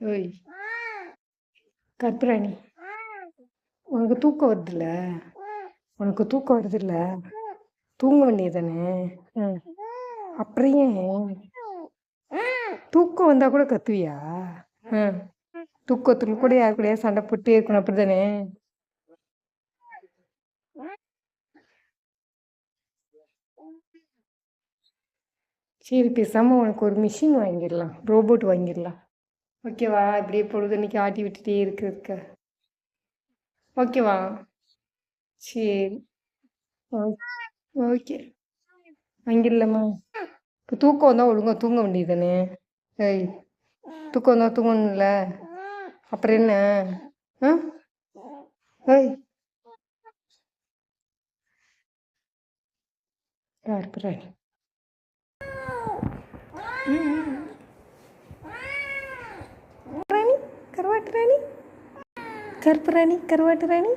ஓய் கற்பூராணி உனக்கு தூக்கம் வருதுல்ல? உனக்கு தூக்கம் வருதுல்ல? தூங்க வேண்டியதானே அப்புறம் ஏன்? தூக்கம் வந்தா கூட கத்துவியா? ம். தூக்கத்துல கூட யார் கூடயா சண்டை போட்டே இருக்கணும் அப்படிதானே? சரி பேசாம உனக்கு ஒரு மிஷின் வாங்கிடலாம். ரோபோட் வாங்கிடலாம். ஓகேவா? இப்படியே பொழுதன்னைக்கு ஆட்டி விட்டுட்டே இருக்கு இருக்க ஓகேவா? சரி. ஓகே. வாங்கிடலாமா இப்போ தூக்கம் வந்தால் ஒழுங்காக தூங்க வேண்டியதானே ஏய் தூக்கம் வந்தால் தூங்கணும்ல? அப்புறம் என்ன? ஆ? ஏய். யார் பிராணி? ராணி करवट राणी? करपराणी करवट राणी.